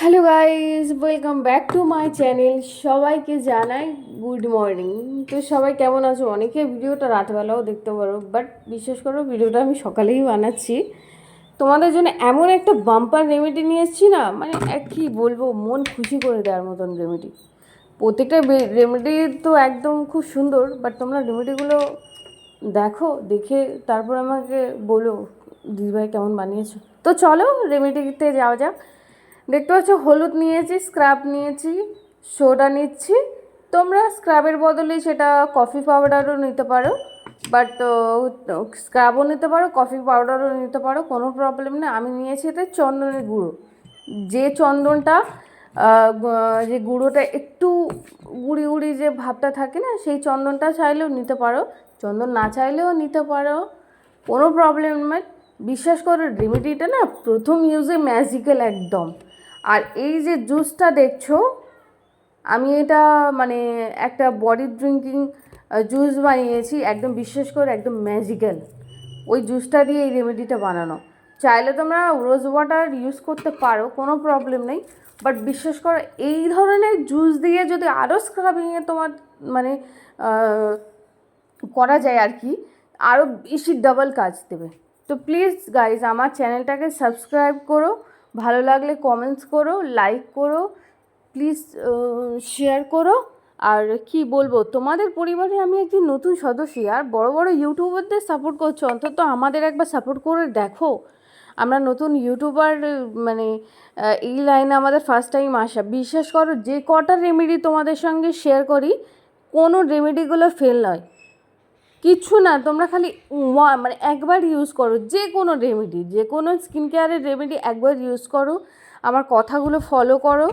Hello guys welcome back to my channel সবাইকে জানাই good morning তো সবাই কেমন আছো? অনেকে ভিডিওটা রাতবেলাও দেখতে পারো বাট বিশ্বাস করো, ভিডিওটা আমি সকালেই বানাচ্ছি। তোমাদের জন্য এমন একটা বাম্পার রেমেডি নিয়ে এসেছি না মানে এক কী বলব, মন খুশি করে দেওয়ার মতন রেমেডি প্রত্যেকটা রেমেডি তো একদম খুব সুন্দর বাট তোমরা রেমেডিগুলো দেখো, দেখে তারপর আমাকে বলো, দিদিভাই কেমন বানিয়েছো? তো চলো রেমেডিতে যাওয়া যাক। দেখতে পাচ্ছ, হলুদ নিয়েছি স্ক্রাব নিয়েছি সোডা নিচ্ছি। তোমরা স্ক্রাবের বদলে সেটা কফি পাউডারও নিতে পারো বাট স্ক্রাবও নিতে পারো কফি পাউডারও নিতে পারো, কোনো প্রবলেম নেই। আমি নিয়েছি এতে চন্দনের গুঁড়ো। যে চন্দনটা যে গুঁড়োটা একটু গুঁড়ি গুঁড়ি যে ভাবটা থাকে না, সেই চন্দনটা চাইলেও নিতে পারো। চন্দন না চাইলেও নিতে পারো, কোনো প্রবলেম নেই। বিশ্বাস করো রেমেডিটা না প্রথম ইউজে ম্যাজিক্যাল একদম। আর এই যে জুসটা দেখছ, আমি এটা মানে একটা বডি ড্রিঙ্কিং জুস বানিয়েছি, একদম বিশ্বাস করে একদম ম্যাজিক্যাল ওই জুসটা দিয়ে এই রেমেডিটা বানানো। চাইলে তোমরা রোজ ওয়াটার ইউজ করতে পারো, কোনো প্রবলেম নেই। বাট বিশ্বাস করো এই ধরনের জুস দিয়ে যদি আরও স্ক্রাবিংয়ে তোমার মানে করা যায় আর কি আরও বেশি ডাবল কাজ দেবে। তো প্লিজ গাইজ আমার চ্যানেলটাকে সাবস্ক্রাইব করো। ভালো লাগলে কমেন্টস করো লাইক করো প্লিজ শেয়ার করো। আর কি বলব, তোমাদের পরিবারে আমি একজন নতুন সদস্য, আর বড় বড় ইউটিউবারদের সাপোর্ট করছ, অন্তত আমাদের একবার সাপোর্ট করে দেখো। আমরা নতুন ইউটিউবার মানে এই লাইনে আমাদের ফার্স্ট টাইম আসা। বিশ্বাস করো, যে কটা রেমেডি তোমাদের সঙ্গে শেয়ার করি, কোনো রেমেডিগুলো ফেল নয়। কিচ্ছু না, তোমরা খালি মানে একবার ইউজ করো, যে কোনো রেমেডি যে কোনো স্কিন কেয়ারের রেমেডি একবার ইউজ করো, আমার কথাগুলো ফলো করো,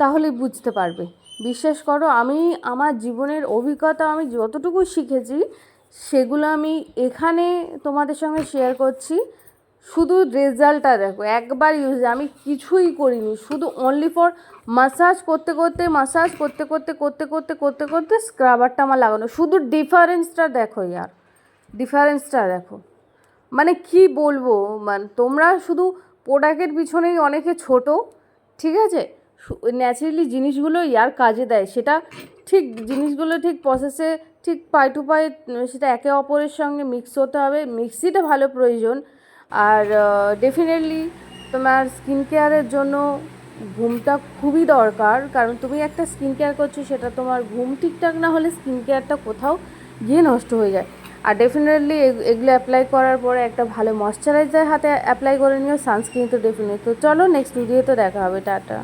তাহলে বুঝতে পারবে। বিশ্বাস করো, আমি আমার জীবনের অভিজ্ঞতা, আমি যতটুকু শিখেছি, সেগুলো আমি এখানে তোমাদের সঙ্গে শেয়ার করছি। শুধু রেজাল্টটা দেখো, একবার ইউজ আমি কিছুই করিনি, শুধু অনলি ফর মাসাজ করতে করতে মাসাজ করতে করতে করতে করতে করতে করতে স্ক্রাবারটা আমার লাগানো, শুধু ডিফারেন্সটা দেখো ইয়ার ডিফারেন্সটা দেখো। মানে কি বলব মানে তোমরা শুধু প্রোডাক্টের পিছনেই অনেকে ছোট, ঠিক আছে? ন্যাচারালি জিনিসগুলো ইয়ার কাজে দেয়, সেটা ঠিক, জিনিসগুলো ঠিক প্রসেসে ঠিক পাই টু পাই সেটা একে অপরের সঙ্গে মিক্স হতে হবে মিক্সিটা ভালো প্রয়োজন। আর ডেফিনেটলি তোমার স্কিন কেয়ারের জন্য ঘুমটা খুবই দরকার। কারণ তুমি একটা স্কিন কেয়ার করছ, সেটা তোমার ঘুম ঠিকঠাক না হলে স্কিন কেয়ারটা কোথাও গিয়ে নষ্ট হয়ে যায়। আর ডেফিনেটলি এগুলো অ্যাপ্লাই করার পরে একটা ভালো ময়শ্চারাইজার হাতে অ্যাপ্লাই করে নিও সানস্ক্রিন তো ডেফিনেট তো চলো নেক্সট ভিডিওতে দেখা হবে, টাটা।